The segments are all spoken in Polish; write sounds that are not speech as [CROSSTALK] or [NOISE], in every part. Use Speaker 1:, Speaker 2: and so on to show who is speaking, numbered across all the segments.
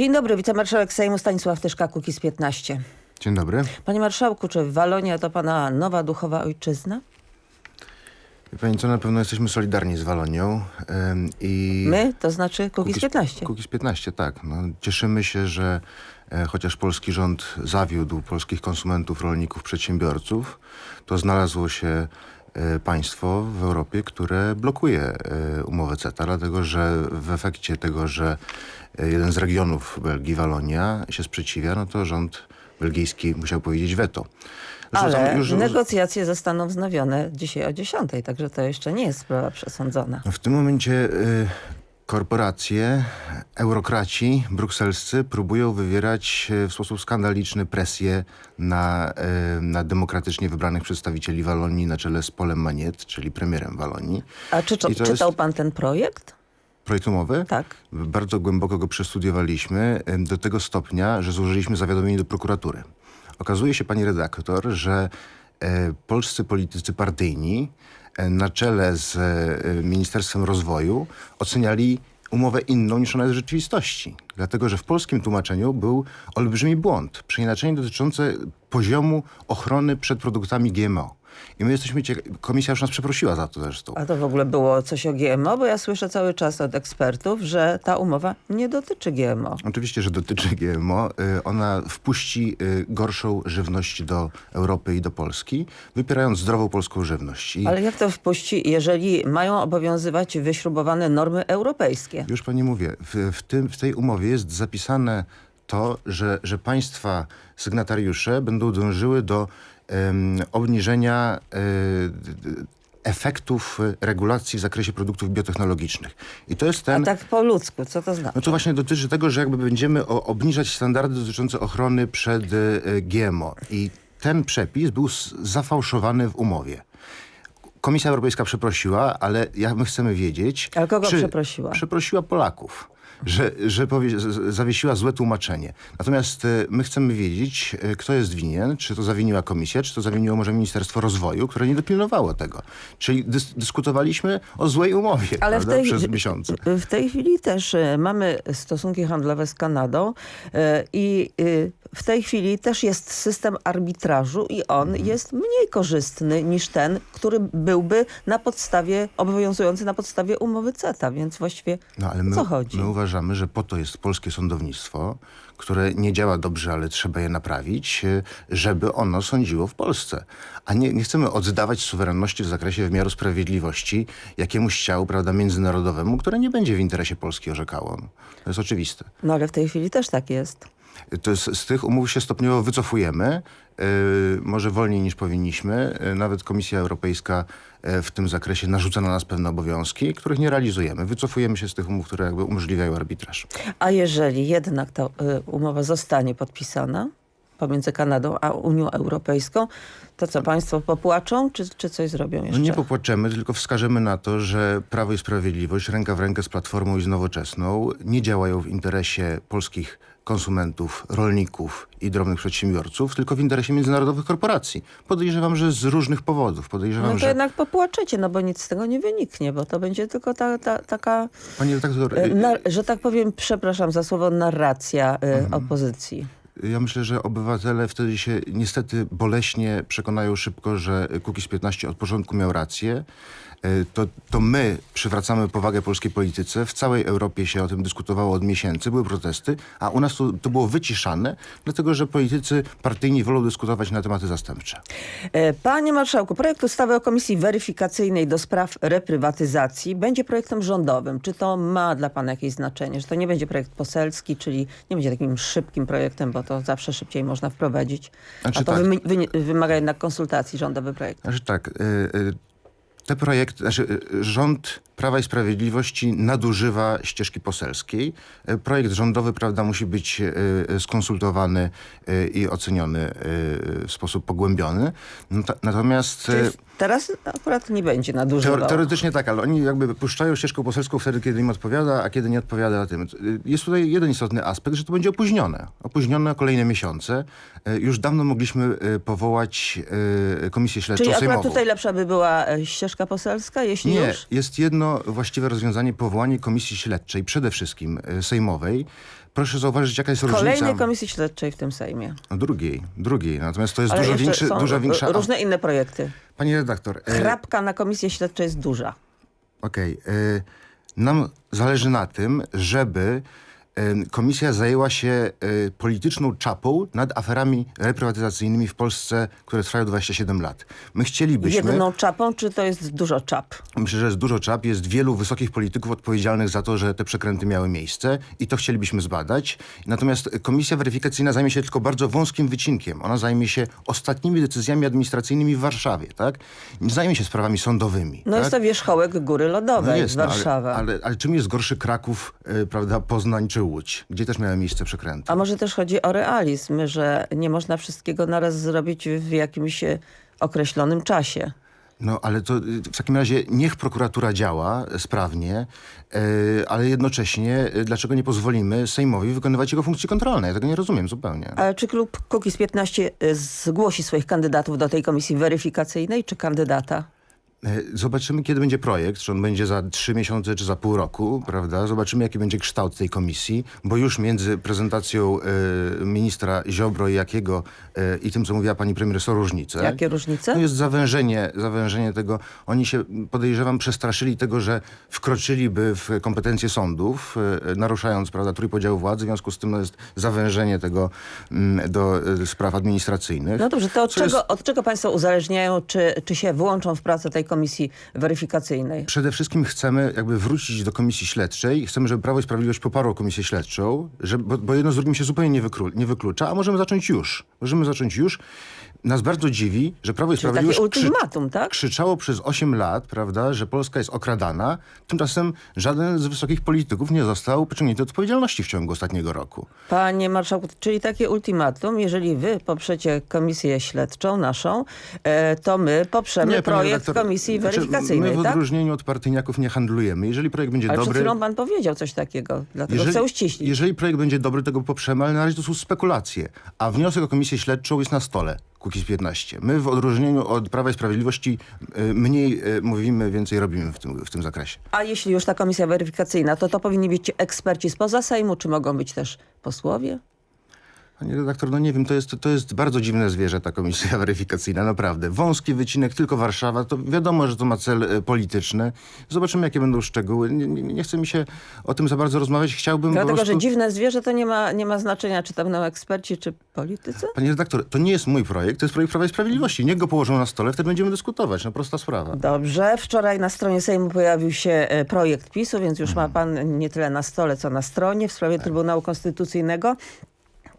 Speaker 1: Dzień dobry, wicemarszałek Sejmu Stanisław Tyszka, Kukiz 15.
Speaker 2: Dzień dobry.
Speaker 1: Panie marszałku, czy Walonia to pana nowa duchowa ojczyzna?
Speaker 2: Pani co, na pewno jesteśmy solidarni z Walonią. em, i
Speaker 1: My, to znaczy Kukiz 15.
Speaker 2: Kukiz 15, tak. No, cieszymy się, że e, chociaż polski rząd zawiódł polskich konsumentów, rolników, przedsiębiorców, to znalazło się państwo w Europie, które blokuje e, umowę CETA, dlatego że w efekcie tego, że e, jeden z regionów Belgii, Walonia, się sprzeciwia, no to rząd belgijski musiał powiedzieć weto. Zresztą
Speaker 1: Ale
Speaker 2: już-
Speaker 1: negocjacje zostaną wznowione dzisiaj o 10, także to jeszcze nie jest sprawa przesądzona.
Speaker 2: W tym momencie korporacje, eurokraci brukselscy próbują wywierać y, w sposób skandaliczny presję na, y, na demokratycznie wybranych przedstawicieli Walonii na czele z Polem Maniet, czyli premierem Walonii.
Speaker 1: A czy, czytał
Speaker 2: jest-
Speaker 1: pan ten projekt?
Speaker 2: Projekt umowy?
Speaker 1: Tak.
Speaker 2: Bardzo głęboko go przestudiowaliśmy y, do tego stopnia, że złożyliśmy zawiadomienie do prokuratury. Okazuje się, pani redaktor, że e, polscy politycy partyjni e, na czele z e, Ministerstwem Rozwoju oceniali umowę inną niż ona jest w rzeczywistości. Dlatego, że w polskim tłumaczeniu był olbrzymi błąd, przeinaczenie dotyczące poziomu ochrony przed produktami GMO. I my jesteśmy, cieka- komisja już nas przeprosiła za to zresztą.
Speaker 1: A to w ogóle było coś o GMO? Bo ja słyszę cały czas od ekspertów, że ta umowa nie dotyczy GMO.
Speaker 2: Oczywiście, że dotyczy GMO. Y, Ona wpuści y, gorszą żywność do Europy i do Polski, wypierając zdrową polską żywność. I
Speaker 1: Ale jak to wpuści, jeżeli mają obowiązywać wyśrubowane normy europejskie?
Speaker 2: już pani mówię, w, w, tym, w tej umowie jest zapisane to, że, że państwa sygnatariusze będą dążyły do obniżenia e, efektów regulacji w zakresie produktów biotechnologicznych. I to jest
Speaker 1: A
Speaker 2: ten...
Speaker 1: tak po ludzku, co to znaczy?
Speaker 2: No to właśnie dotyczy tego, że jakby będziemy obniżać standardy dotyczące ochrony przed e, GMO. I ten przepis był zafałszowany w umowie. Komisja Europejska przeprosiła, ale ja, my chcemy wiedzieć...
Speaker 1: Ale kogo przeprosiła?
Speaker 2: Przeprosiła Polaków. Że, że zawiesiła złe tłumaczenie. Natomiast e, my chcemy wiedzieć, e, kto jest winien, czy to zawiniła komisja, czy to zawiniło może Ministerstwo Rozwoju, które nie dopilnowało tego. Czyli dys, dyskutowaliśmy o złej umowie
Speaker 1: Ale w tej,
Speaker 2: przez miesiące.
Speaker 1: w tej chwili też e, mamy stosunki handlowe z Kanadą i w tej chwili też jest system arbitrażu i on
Speaker 2: Mhm.
Speaker 1: jest mniej korzystny niż ten, który byłby na podstawie, obowiązujący na podstawie umowy CETA, więc właściwie
Speaker 2: No ale my,
Speaker 1: co chodzi?
Speaker 2: my uważamy, że po to jest polskie sądownictwo, które nie działa dobrze, ale trzeba je naprawić, y, żeby ono sądziło w Polsce. A nie, nie chcemy oddawać suwerenności w zakresie wymiaru sprawiedliwości jakiemuś ciału prawda, międzynarodowemu, które nie będzie w interesie Polski orzekało. To jest oczywiste.
Speaker 1: No ale w tej chwili też tak jest.
Speaker 2: To jest, z tych umów się stopniowo wycofujemy, yy, może wolniej niż powinniśmy. Yy, nawet Komisja Europejska yy, w tym zakresie narzuca na nas pewne obowiązki, których nie realizujemy. Wycofujemy się z tych umów, które jakby umożliwiają arbitraż.
Speaker 1: A jeżeli jednak ta umowa zostanie podpisana pomiędzy Kanadą a Unią Europejską, to co, państwo popłaczą, czy, czy coś zrobią
Speaker 2: No
Speaker 1: jeszcze?
Speaker 2: nie popłaczemy, tylko wskażemy na to, że Prawo i Sprawiedliwość ręka w rękę z Platformą i z Nowoczesną nie działają w interesie polskich konsumentów, rolników i drobnych przedsiębiorców, tylko w interesie międzynarodowych korporacji. Podejrzewam, że z różnych powodów. Podejrzewam,
Speaker 1: No to
Speaker 2: że...
Speaker 1: jednak popłaczecie, no bo nic z tego nie wyniknie, bo to będzie tylko ta, ta, taka,
Speaker 2: Panie redaktor,
Speaker 1: e,
Speaker 2: y,
Speaker 1: na, że tak powiem, przepraszam za słowo, narracja e,
Speaker 2: Mhm.
Speaker 1: opozycji.
Speaker 2: Ja myślę, że obywatele wtedy się niestety boleśnie przekonają szybko, że Kukiz 15 od początku miał rację. E, To, to my przywracamy powagę polskiej polityce. W całej Europie się o tym dyskutowało od miesięcy, były protesty, a u nas to, to było wyciszane, dlatego że politycy partyjni wolą dyskutować na tematy zastępcze.
Speaker 1: E, Panie Marszałku, projekt ustawy o Komisji Weryfikacyjnej do spraw reprywatyzacji będzie projektem rządowym. Czy to ma dla Pana jakieś znaczenie? Że to nie będzie projekt poselski, czyli nie będzie takim szybkim projektem, bo to zawsze szybciej można wprowadzić.
Speaker 2: Znaczy
Speaker 1: A to
Speaker 2: tak.
Speaker 1: wymaga jednak konsultacji rządowy projekt.
Speaker 2: Znaczy tak, y, y, te projekty, znaczy y, rząd Prawa i Sprawiedliwości nadużywa ścieżki poselskiej. Y, Projekt rządowy, prawda, musi być y, skonsultowany i oceniony w sposób pogłębiony. Nata- Natomiast
Speaker 1: Czyli teraz akurat nie będzie nadużywał.
Speaker 2: Teore- Teoretycznie tak, ale oni jakby puszczają ścieżką poselską wtedy, kiedy im odpowiada, a kiedy nie odpowiada na tym. Jest tutaj jeden istotny aspekt, że to będzie opóźnione. Opóźnione kolejne miesiące. Już dawno mogliśmy powołać komisję śledczą
Speaker 1: Czyli akurat
Speaker 2: sejmową.
Speaker 1: tutaj lepsza by była e, ścieżka poselska, jeśli
Speaker 2: Nie,
Speaker 1: już?
Speaker 2: jest jedno właściwe rozwiązanie, powołanie komisji śledczej, przede wszystkim y, sejmowej, proszę zauważyć, jaka jest różnica.
Speaker 1: Kolejnej komisji śledczej w tym Sejmie.
Speaker 2: Drugiej, drugiej. Natomiast to jest
Speaker 1: Ale
Speaker 2: dużo, większy, duża większa...
Speaker 1: różne inne projekty.
Speaker 2: Pani redaktor, e,
Speaker 1: Chrapka na komisję śledczej jest duża.
Speaker 2: Okej. y, Nam zależy na tym, żeby komisja zajęła się y, polityczną czapą nad aferami reprywatyzacyjnymi w Polsce, które trwają 27 lat. My chcielibyśmy...
Speaker 1: Jedną czapą, czy to jest dużo czap?
Speaker 2: Myślę, że jest dużo czap, jest wielu wysokich polityków odpowiedzialnych za to, że te przekręty miały miejsce i to chcielibyśmy zbadać. Natomiast komisja weryfikacyjna zajmie się tylko bardzo wąskim wycinkiem. Ona zajmie się ostatnimi decyzjami administracyjnymi w Warszawie, tak? Nie zajmie się sprawami sądowymi.
Speaker 1: No
Speaker 2: tak?
Speaker 1: jest to wierzchołek Góry Lodowej,
Speaker 2: no,
Speaker 1: Warszawa.
Speaker 2: Ale, ale, ale czym jest gorszy Kraków, y, prawda, Poznań czy Łódź, gdzie też miały miejsce przekręty?
Speaker 1: A może też chodzi o realizm, że nie można wszystkiego naraz zrobić w jakimś e, określonym czasie.
Speaker 2: No ale to y, w takim razie niech prokuratura działa sprawnie, y, ale jednocześnie y, dlaczego nie pozwolimy Sejmowi wykonywać jego funkcji kontrolnej? Ja tego nie rozumiem zupełnie.
Speaker 1: Ale czy klub Kukiz 15 e, zgłosi swoich kandydatów do tej komisji weryfikacyjnej, czy kandydata?
Speaker 2: Y, Zobaczymy, kiedy będzie projekt, czy on będzie za trzy miesiące, czy za pół roku, prawda? Zobaczymy, jaki będzie kształt tej komisji, bo już między prezentacją y, ministra Ziobro i Jakiego y, i tym, co mówiła pani premier, są różnice.
Speaker 1: Jakie różnice?
Speaker 2: No jest zawężenie, zawężenie tego. Oni się, podejrzewam, przestraszyli tego, że wkroczyliby w kompetencje sądów, e, naruszając prawda, trójpodział władzy. W związku z tym no, jest zawężenie tego mm, do e, spraw administracyjnych.
Speaker 1: No dobrze, to od
Speaker 2: Co jest-
Speaker 1: czego, od czego państwo uzależniają, czy, czy się wyłączą w pracę tej komisji weryfikacyjnej?
Speaker 2: Przede wszystkim chcemy jakby wrócić do komisji śledczej. Chcemy, żeby Prawo i Sprawiedliwość poparło komisję śledczą, żeby, bo, bo jedno z drugim się zupełnie nie, wyklu, nie wyklucza, a możemy zacząć już. Możemy zacząć już. Nas bardzo dziwi, że Prawo i
Speaker 1: Czyli
Speaker 2: Sprawiedliwość
Speaker 1: ultimatum, tak?
Speaker 2: krzyczało przez 8 lat, prawda, że Polska jest okradana. Tymczasem żaden z wysokich polityków nie został pociągnięty do odpowiedzialności w ciągu ostatniego roku.
Speaker 1: Panie marszałku, czyli takie ultimatum, jeżeli wy poprzecie komisję śledczą naszą, e, to my poprzemy
Speaker 2: panie
Speaker 1: projekt
Speaker 2: redaktor,
Speaker 1: komisji
Speaker 2: znaczy,
Speaker 1: weryfikacyjnej,
Speaker 2: My w
Speaker 1: tak?
Speaker 2: odróżnieniu od partyjniaków nie handlujemy. Jeżeli projekt będzie
Speaker 1: Ale przed
Speaker 2: dobry...
Speaker 1: chwilą pan powiedział coś takiego, dlatego chcę uściślić.
Speaker 2: jeżeli projekt będzie dobry, tego poprzemy, ale na razie to są spekulacje. A wniosek o komisję śledczą jest na stole. Kukiz 15. My w odróżnieniu od Prawa i Sprawiedliwości y, mniej y, mówimy, więcej robimy w tym, w tym zakresie.
Speaker 1: A jeśli już ta komisja weryfikacyjna, to to powinni być eksperci spoza Sejmu, czy mogą być też posłowie?
Speaker 2: Panie redaktor, no nie wiem, to jest, to jest bardzo dziwne zwierzę, ta komisja [LAUGHS] weryfikacyjna, naprawdę. Wąski wycinek, tylko Warszawa, to wiadomo, że to ma cel e, polityczny. Zobaczymy, jakie będą szczegóły. Nie, nie, nie chce mi się o tym za bardzo rozmawiać. Chciałbym
Speaker 1: Dlatego,
Speaker 2: prostu...
Speaker 1: że dziwne zwierzę to nie ma, nie ma znaczenia, czy tam będą eksperci, czy politycy?
Speaker 2: Panie redaktor, to nie jest mój projekt, to jest projekt Prawa i Sprawiedliwości. Niech go położą na stole, wtedy będziemy dyskutować. No prosta sprawa.
Speaker 1: Dobrze. Wczoraj na stronie Sejmu pojawił się e, projekt PiSu, więc już ma
Speaker 2: Mhm.
Speaker 1: pan nie tyle na stole, co na stronie w sprawie
Speaker 2: Tak.
Speaker 1: Trybunału Konstytucyjnego.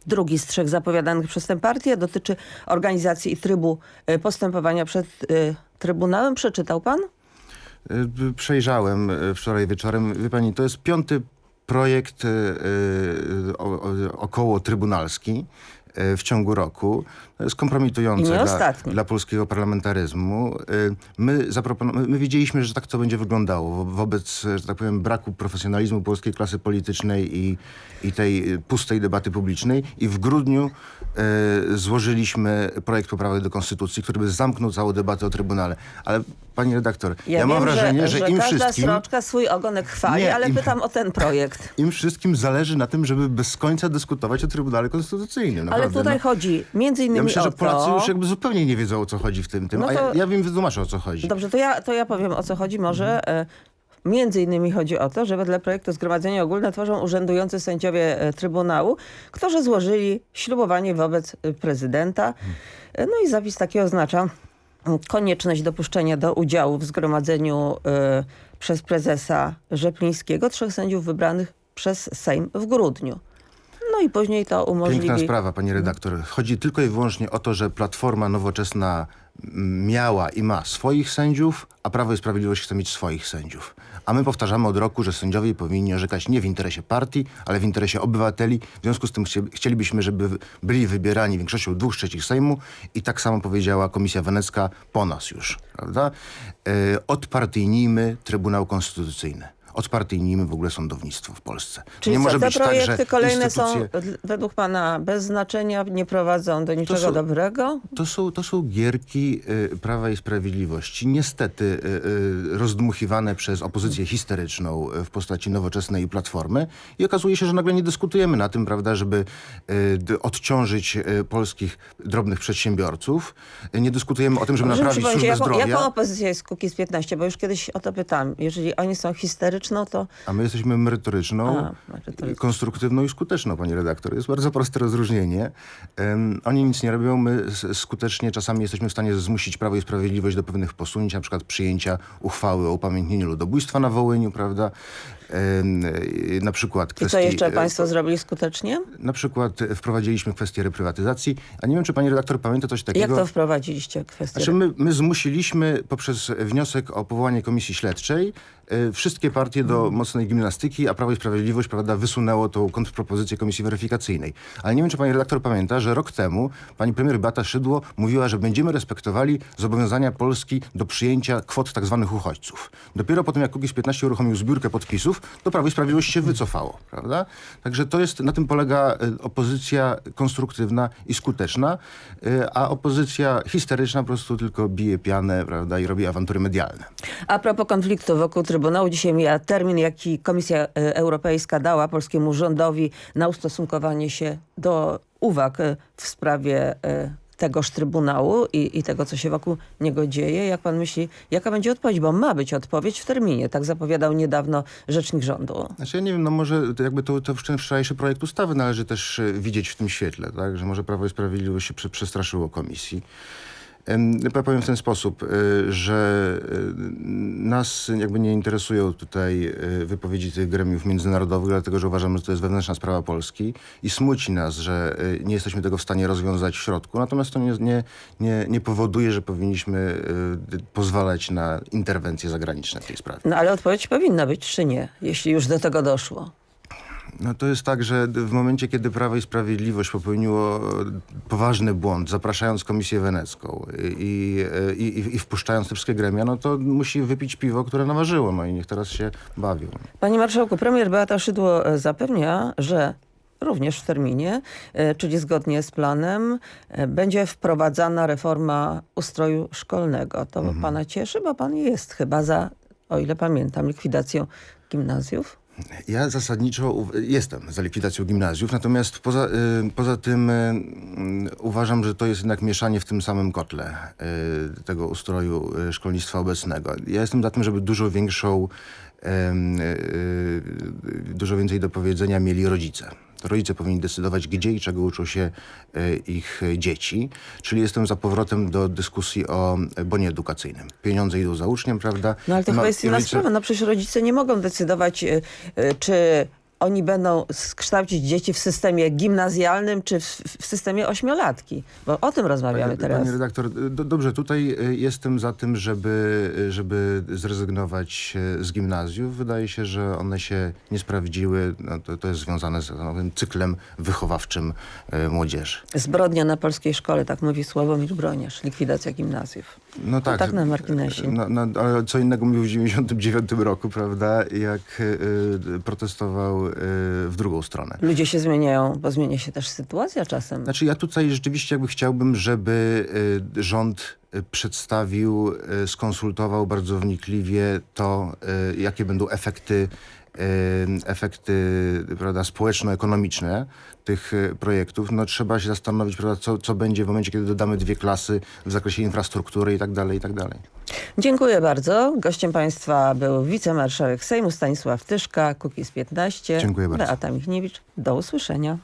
Speaker 1: Drugi z trzech zapowiadanych przez tę partię dotyczy organizacji i trybu e, postępowania przed e, Trybunałem. Przeczytał pan?
Speaker 2: Y, Przejrzałem wczoraj wieczorem. Wie pani, to jest piąty projekt około trybunalski w ciągu roku. To jest kompromitujące dla, dla polskiego parlamentaryzmu. Y, My, zapropono- my- my wiedzieliśmy, że tak to będzie wyglądało wo- wobec, że tak powiem, braku profesjonalizmu polskiej klasy politycznej i, i tej y, pustej debaty publicznej. I w grudniu y, złożyliśmy projekt poprawek do Konstytucji, który by zamknął całą debatę o Trybunale. Ale pani redaktor, ja, mam
Speaker 1: wiem,
Speaker 2: wrażenie, że,
Speaker 1: że,
Speaker 2: im
Speaker 1: każda
Speaker 2: wszystkim...
Speaker 1: sroczka swój ogonek chwali,
Speaker 2: Nie,
Speaker 1: ale
Speaker 2: im-
Speaker 1: pytam o ten projekt. [LAUGHS]
Speaker 2: Im wszystkim zależy na tym, żeby bez końca dyskutować o Trybunale Konstytucyjnym.
Speaker 1: Ale
Speaker 2: Naprawdę,
Speaker 1: tutaj
Speaker 2: no.
Speaker 1: chodzi między innymi
Speaker 2: Ja myślę,
Speaker 1: o
Speaker 2: że Polacy
Speaker 1: to...
Speaker 2: już jakby zupełnie nie wiedzą, o co chodzi w tym. tym.
Speaker 1: No
Speaker 2: A ja,
Speaker 1: to-
Speaker 2: ja wiem, wytłumaczę, o co chodzi.
Speaker 1: Dobrze, to ja, to ja powiem o co chodzi. Może e, między innymi chodzi o to, że wedle projektu Zgromadzenie Ogólne tworzą urzędujący sędziowie e, Trybunału, którzy złożyli ślubowanie wobec e, prezydenta. E, No i zapis taki oznacza mm, konieczność dopuszczenia do udziału w zgromadzeniu e, przez prezesa Rzeplińskiego trzech sędziów wybranych przez Sejm w grudniu. I później to umożliwi...
Speaker 2: Piękna sprawa, pani redaktor. Chodzi tylko i wyłącznie o to, że Platforma Nowoczesna miała i ma swoich sędziów, a Prawo i Sprawiedliwość chce mieć swoich sędziów. A my powtarzamy od roku, że sędziowie powinni orzekać nie w interesie partii, ale w interesie obywateli. W związku z tym chcie- chcielibyśmy, żeby byli wybierani większością dwóch trzecich Sejmu i tak samo powiedziała Komisja Wenecka po nas już, prawda? E, odpartyjnijmy Trybunał Konstytucyjny. Odpartyjnimy w ogóle sądownictwo w Polsce.
Speaker 1: Czyli
Speaker 2: nie
Speaker 1: co,
Speaker 2: może
Speaker 1: te
Speaker 2: być tak,
Speaker 1: projekty
Speaker 2: że
Speaker 1: kolejne
Speaker 2: instytucje...
Speaker 1: są według pana bez znaczenia, nie prowadzą do niczego
Speaker 2: są-
Speaker 1: dobrego?
Speaker 2: To są, to są gierki y, Prawa i Sprawiedliwości, niestety y, y, rozdmuchiwane przez opozycję histeryczną y, w postaci nowoczesnej Platformy i okazuje się, że nagle nie dyskutujemy na tym, prawda, żeby y, odciążyć y, polskich drobnych przedsiębiorców. Nie dyskutujemy o tym, żeby
Speaker 1: mi
Speaker 2: naprawić służbę
Speaker 1: jaką,
Speaker 2: zdrowia.
Speaker 1: jaką opozycja jest Kukiz 15? Bo już kiedyś o to pytałem. Jeżeli oni są historyczną, to
Speaker 2: A my jesteśmy merytoryczną,
Speaker 1: A, merytoryczną.
Speaker 2: konstruktywną i skuteczną, pani redaktor. Jest bardzo proste rozróżnienie. Em, oni nic nie robią, my skutecznie czasami jesteśmy w stanie zmusić Prawo i Sprawiedliwość do pewnych posunięć, na przykład przyjęcia uchwały o upamiętnieniu ludobójstwa na Wołyniu, prawda? Y, na przykład
Speaker 1: i
Speaker 2: kwestii...
Speaker 1: co jeszcze
Speaker 2: e,
Speaker 1: państwo zrobili skutecznie?
Speaker 2: Na przykład wprowadziliśmy kwestię reprywatyzacji, a nie wiem, czy pani redaktor pamięta coś
Speaker 1: Jak
Speaker 2: takiego...
Speaker 1: to wprowadziliście kwestię?
Speaker 2: Znaczy my, my zmusiliśmy poprzez wniosek o powołanie komisji śledczej e, wszystkie partie do mocnej gimnastyki, a Prawo i Sprawiedliwość prawda, wysunęło tą kontrpropozycję komisji weryfikacyjnej. Ale nie wiem, czy pani redaktor pamięta, że rok temu pani premier Beata Szydło mówiła, że będziemy respektowali zobowiązania Polski do przyjęcia kwot tak zwanych uchodźców. Dopiero po tym, jak Kukiz 15 uruchomił zbiórkę podpisów, to Prawo i Sprawiedliwość się wycofało. Prawda? Także to jest, na tym polega e, opozycja konstruktywna i skuteczna, e, a opozycja histeryczna po prostu tylko bije pianę prawda, i robi awantury medialne.
Speaker 1: A propos konfliktu wokół Trybunału, dzisiaj mija termin, jaki Komisja e, Europejska dała polskiemu rządowi na ustosunkowanie się do uwag w sprawie tegoż Trybunału i, i tego, co się wokół niego dzieje. Jak pan myśli, jaka będzie odpowiedź? Bo ma być odpowiedź w terminie. Tak zapowiadał niedawno rzecznik rządu.
Speaker 2: Znaczy ja nie wiem, no może jakby to, to wczorajszy projekt ustawy należy też e, widzieć w tym świetle, tak? że może Prawo i Sprawiedliwość się prze, przestraszyło komisji. Powiem w ten sposób, e, że e, nas jakby nie interesują tutaj e, wypowiedzi tych gremiów międzynarodowych, dlatego że uważamy, że to jest wewnętrzna sprawa Polski i smuci nas, że nie jesteśmy tego w stanie rozwiązać w środku. Natomiast to nie, nie, nie, nie powoduje, że powinniśmy pozwalać na interwencje zagraniczne w tej sprawie.
Speaker 1: No ale odpowiedź powinna być, czy nie, jeśli już do tego doszło.
Speaker 2: No to jest tak, że w momencie, kiedy Prawo i Sprawiedliwość popełniło e, poważny błąd, zapraszając Komisję Wenecką i, i, i, i wpuszczając te wszystkie gremia, no to musi wypić piwo, które naważyło, no i niech teraz się bawią.
Speaker 1: Panie Marszałku, premier Beata Szydło e, zapewnia, że również w terminie, e, czyli zgodnie z planem, e, będzie wprowadzana reforma ustroju szkolnego. To pana cieszy, bo pan jest chyba za, o ile pamiętam, likwidacją gimnazjów.
Speaker 2: Ja zasadniczo jestem za likwidacją gimnazjów, natomiast poza, y, poza tym y, mm, uważam, że to jest jednak mieszanie w tym samym kotle y, tego ustroju szkolnictwa obecnego. Ja jestem za tym, żeby dużo większą, dużo więcej do powiedzenia mieli rodzice. Rodzice powinni decydować, gdzie i czego uczą się y, ich dzieci. Czyli jestem za powrotem do dyskusji o bonie edukacyjnym. Pieniądze idą za uczniem, prawda?
Speaker 1: No ale to
Speaker 2: Ma-
Speaker 1: chyba jest inna
Speaker 2: rodzice-
Speaker 1: sprawa. No przecież rodzice nie mogą decydować, y, y, czy oni będą kształcić dzieci w systemie gimnazjalnym, czy w, w systemie ośmiolatki. Bo o tym rozmawiamy teraz.
Speaker 2: Panie redaktor, do, dobrze, tutaj y, jestem za tym, żeby, żeby zrezygnować y, z gimnazjów. Wydaje się, że one się nie sprawdziły. No, to, to jest związane z nowym cyklem wychowawczym y, młodzieży.
Speaker 1: Zbrodnia na polskiej szkole, tak mówi Sławomir Broniarz, likwidacja gimnazjów.
Speaker 2: No tak.
Speaker 1: tak na marginesie.
Speaker 2: No, no, ale co innego mówił w 99 roku, prawda, jak y, protestował w drugą stronę.
Speaker 1: Ludzie się zmieniają, bo zmienia się też sytuacja czasem.
Speaker 2: Znaczy ja tutaj rzeczywiście jakby chciałbym, żeby y, rząd y, przedstawił, y, skonsultował bardzo wnikliwie to, y, jakie będą efekty, y, efekty prawda, społeczno-ekonomiczne tych y, projektów. No trzeba się zastanowić, prawda, co, co będzie w momencie, kiedy dodamy dwie klasy w zakresie infrastruktury i tak dalej, i tak dalej.
Speaker 1: Dziękuję bardzo. Gościem państwa był wicemarszałek Sejmu Stanisław Tyszka, Kukiz 15.
Speaker 2: Dziękuję bardzo.
Speaker 1: Beata Michniewicz. Do usłyszenia.